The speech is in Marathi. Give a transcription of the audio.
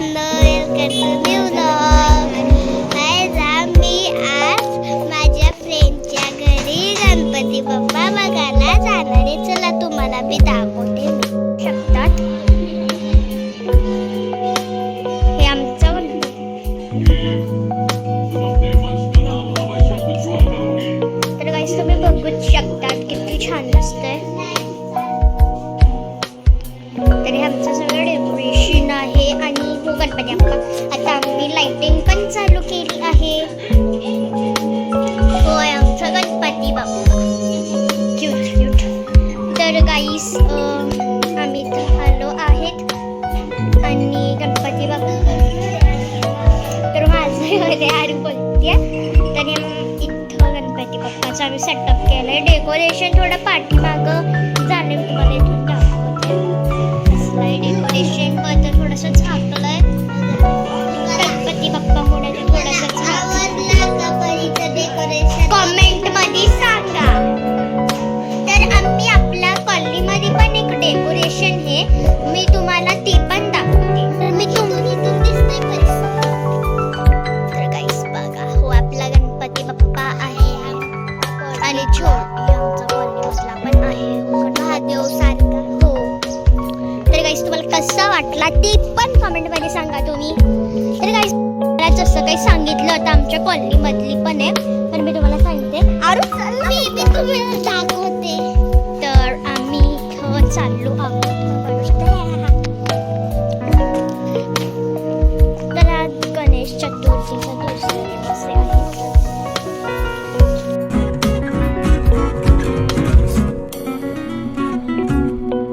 मित्रांनो वेलकम टू न्यू ब्लॉग आज आम्ही आज माझ्या फ्रेंडच्या घरी गणपती बाप्पा बघायला जाणार आहे चला तुम्हाला मी दाखवते मी शकतात हे आमचं तर काही तुम्ही बघूच शकतात किती छान दिसतंय तरी आमचं सगळं डेकोरेशन हो आता आम्ही लाइटिंग पण चालू केली आहे. होय आमचा गणपती बाप्पा. क्यूट क्यूट तर गाईस आम्ही इथं आलो आहेत. आणि गणपती बाप्पा. तर माझं घरी आर बोलते तरी आम्ही इथं गणपती बाप्पाचं आम्ही सेटअप केलं आहे डेकोरेशन थोडं पाठीमागं झालं तुम्हाला वाटला ते पण कमेंटमध्ये सांगा तुम्ही. तर काहीच मला जसं काही सांगितलं होतं आमच्या कॉलनी मधली पण आहे तर मी तुम्हाला सांगते. दाखवते तर आम्ही चाललो आहोत.